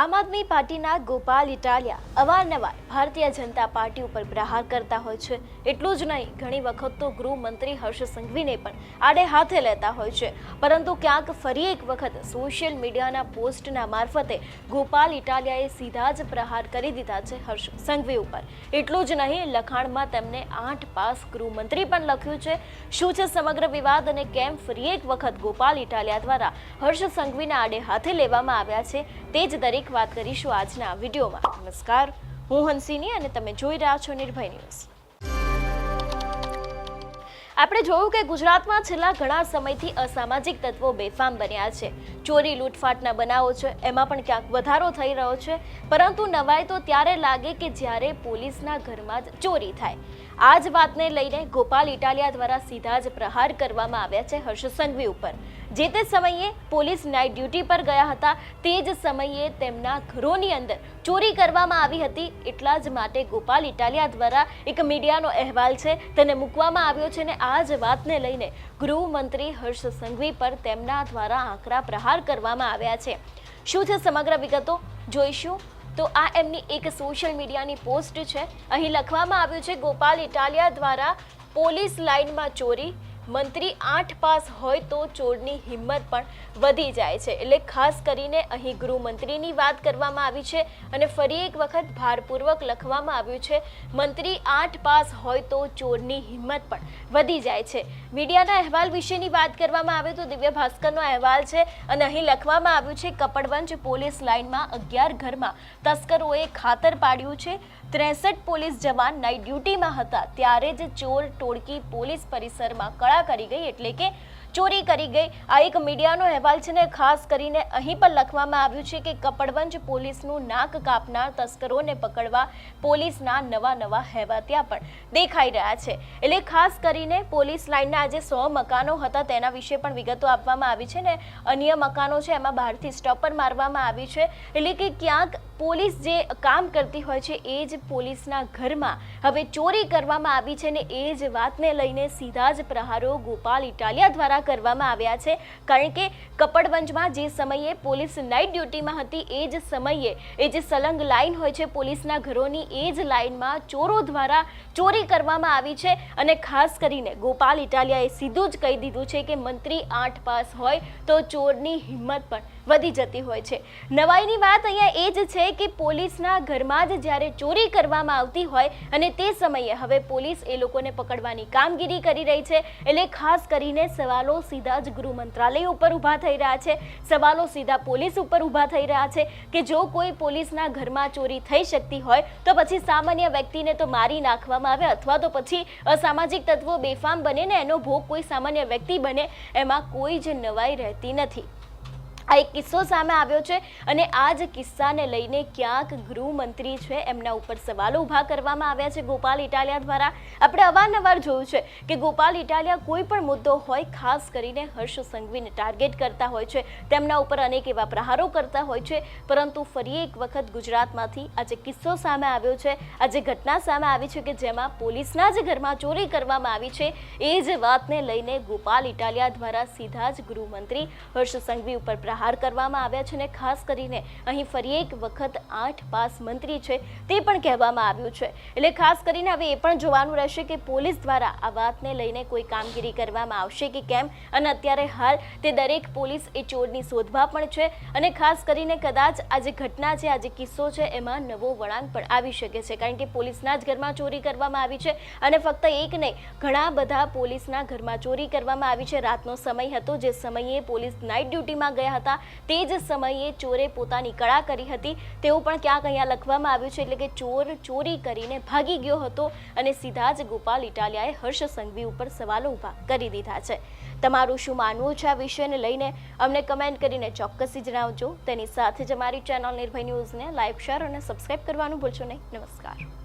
આમ આદમી પાર્ટીના ગોપાલ ઇટાલિયા અવારનવાર ભારતીય જનતા પાર્ટી ઉપર પ્રહાર કરતા હોય છે. એટલું જ નહીં, ઘણી વખત તો ગૃહમંત્રી હર્ષ સંઘવીને પણ આડે હાથે લેતા હોય છે. પરંતુ ક્યાંક ફરી એક વખત સોશિયલ મીડિયાના પોસ્ટના મારફતે ગોપાલ ઇટાલિયાએ સીધા જ પ્રહાર કરી દીધા છે હર્ષ સંઘવી ઉપર. એટલું જ નહીં, લખાણમાં તેમને આઠ પાસ ગૃહમંત્રી પણ લખ્યું છે. શું છે સમગ્ર વિવાદ અને કેમ ફરી એક વખત ગોપાલ ઇટાલિયા દ્વારા હર્ષ સંઘવીને આડે હાથે લેવામાં આવ્યા છે, તે જ દરેક વાત કરીશું આજના વિડીયોમાં. નમસ્કાર, હું હંસિની અને તમે જોઈ રહ્યા છો નિર્ભય ન્યૂઝ. આપણે જોયું કે ગુજરાતમાં છેલ્લા ઘણા સમયથી અસામાજિક તત્વો બેફામ બન્યા છે. ચોરી, લૂંટફાટના બનાવો છે, એમાં પણ ક્યાંક વધારો થઈ રહ્યો છે. પરંતુ નવાઈ તો ત્યારે લાગે કે જ્યારે પોલીસના ઘરમાં જ ચોરી થાય. આ જ વાતને લઈને ગોપાલ ઇટાલિયા દ્વારા સીધા જ પ્રહાર કરવામાં આવ્યા છે હર્ષ સંઘવી ઉપર. જે તે સમયે પોલીસ નાઇટ ડ્યુટી પર ગયા હતા, તે જ સમયે તેમના ઘરોની અંદર ચોરી કરવામાં આવી હતી. એટલા જ માટે ગોપાલ ઇટાલિયા દ્વારા એક મીડિયાનો અહેવાલ છે, તેને મૂકવામાં આવ્યો છે ને આ જ વાતને લઈને ગૃહમંત્રી હર્ષ સંઘવી પર તેમના દ્વારા આકરા પ્રહાર કરવામાં આવ્યા છે. શું છે સમગ્ર વિગતો? જોઈશું. તો આ એમની એક સોશિયલ મીડિયાની પોસ્ટ છે. અહીં લખવામાં આવ્યું છે, ગોપાલ ઇટાલિયા દ્વારા પોલીસ લાઇનમાં ચોરી મંત્રી આઠ પાસ હોય તો ચોરની હિંમત પણ વધી જાય છે. એટલે ખાસ કરીને અહીં ગૃહમંત્રીની વાત કરવામાં આવી છે અને ફરી એક વખત ભારપૂર્વક લખવામાં આવ્યું છે, મંત્રી આઠ પાસ હોય તો ચોરની હિંમત પણ વધી જાય છે. મીડિયાના અહેવાલ વિશેની વાત કરવામાં આવે તો દિવ્ય ભાસ્કરનો અહેવાલ છે અને અહીં લખવામાં આવ્યું છે, કપડવંજ પોલીસ લાઇનમાં અગિયાર ઘરમાં તસ્કરોએ ખાતર પાડ્યું છે. ત્રેસઠ પોલીસ જવાન નાઇટ ડ્યુટીમાં હતા, ત્યારે જ ચોર ટોળકી પોલીસ પરિસરમાં કળા કરી ગઈ એટલે કે ચોરી કરી ગઈ. આ એક મીડિયાનો અહેવાલ છે ને, ખાસ કરીને અહીં પણ લખવામાં આવ્યું છે કે કપડવંજ પોલીસનું નાક કાપનાર તસ્કરોને પકડવા પોલીસના નવા નવા હેવાત્યા પણ દેખાઈ રહ્યા છે. એટલે ખાસ કરીને પોલીસ લાઇનના આજે સો મકાનો હતા તેના વિશે પણ વિગતો આપવામાં આવી છે ને, અન્ય મકાનો છે એમાં બહારથી સ્ટોપર મારવામાં આવી છે. એટલે કે ક્યાંક પોલીસ જે કામ કરતી હોય છે એ જ પોલીસના ઘરમાં. હવે ચોરી કરવામાં આવી છે ને, એ જ વાતને લઈને સીધા જ પ્રહારો ગોપાલ ઇટાલિયા દ્વારા કરવામાં આવ્યા છે. કારણ કે કપડવંજમાં જે સમયે પોલીસ નાઇટ ડ્યુટીમાં હતી, એ જ સમયે, એ જે સલંગ લાઇન હોય છે પોલીસના ઘરોની, એ જ લાઇનમાં ચોરો દ્વારા ચોરી કરવામાં આવી છે. અને ખાસ કરીને ગોપાલ ઇટાલિયાએ સીધું જ કહી દીધું છે કે મંત્રી આઠ પાસ હોય તો ચોરની હિંમત પણ વધી જતી હોય છે. નવાઈની વાત અહીંયા એ જ છે કે પોલીસના ઘરમાં જ જ્યારે ચોરી કરવામાં આવતી હોય અને તે સમયે હવે પોલીસ એ લોકોને પકડવાની કામગીરી કરી રહી છે. એટલે ખાસ કરીને સવાલો સીધા જ ગૃહ મંત્રાલય ઉપર ઊભા થઈ રહ્યા છે. સવાલો સીધા પોલીસ ઉપર ઊભા થઈ રહ્યા છે કે જો કોઈ પોલીસના ઘરમાં ચોરી થઈ શકતી હોય તો પછી સામાન્ય વ્યક્તિને તો મારી નાખવામાં આવે અથવા તો પછી અસામાજિક તત્વો બેફામ બને ને એનો ભોગ કોઈ સામાન્ય વ્યક્તિ બને એમાં કોઈ જ નવાઈ રહેતી નથી. આ એક કિસ્સો સામે આવ્યો છે અને આ જ કિસ્સાને લઈને ક્યાંક ગૃહમંત્રી છે એમના ઉપર સવાલો ઊભા કરવામાં આવ્યા છે. ગોપાલ ઇટાલિયા દ્વારા આપણે અવારનવાર જોયું છે કે ગોપાલ ઇટાલિયા કોઈ પણ મુદ્દો હોય, ખાસ કરીને હર્ષ સંઘવીને ટાર્ગેટ કરતા હોય છે, તેમના ઉપર અનેક એવા પ્રહારો કરતા હોય છે. પરંતુ ફરી એક વખત ગુજરાતમાંથી આજે કિસ્સો સામે આવ્યો છે આજે ઘટના સામે આવી છે કે જેમાં પોલીસના જ ઘરમાં ચોરી કરવામાં આવી છે, એ જ વાતને લઈને ગોપાલ ઇટાલિયા દ્વારા સીધા જ ગૃહમંત્રી હર્ષ સંઘવી ઉપર પ્રહાર કરવામાં આવ્યા છે અને ખાસ કરીને અહીં ફરી એક વખત આઠ પાસ મંત્રી છે તે પણ કહેવામાં આવ્યું છે. એટલે ખાસ કરીને હવે એ પણ જોવાનું રહેશે કે પોલીસ દ્વારા આ વાતને લઈને કોઈ કામગીરી કરવામાં આવશે કે કેમ? અને અત્યારે હાલ તે દરેક પોલીસ એ ચોરની શોધમાં પણ છે અને ખાસ કરીને કદાચ આ જે ઘટના છે, આ જે કિસ્સો છે, એમાં નવો વળાંક પણ આવી શકે છે. કારણ કે પોલીસના જ ઘરમાં ચોરી કરવામાં આવી છે અને ફક્ત એક નહીં, ઘણા બધા પોલીસના ઘરમાં ચોરી કરવામાં આવી છે. રાતનો સમય હતો, જે સમયે પોલીસ નાઇટ ડ્યુટીમાં ગયા હતા. તે જ સમયે ચોરે પોતાની કળા કરી હતી. તેવું પણ ક્યાંક અહીંયા લખવામાં આવ્યું છે એટલે કે ચોર ચોરી કરીને ભાગી ગયો હતો અને સીધા જ ગોપાલ ઇટાલિયાએ હર્ષ સંઘવી ઉપર સવાલો ઊભા કરી દીધા છે. તમારું શું માનવું છે આ વિષયને લઈને? અમને કમેન્ટ કરીને ચોક્કસથી જણાવજો. તેની સાથે જ અમારી ચેનલ નિર્ભય ન્યૂઝને લાઇક શેર અને સબસ્ક્રાઇબ કરવાનું ભૂલશો નહીં. નમસ્કાર.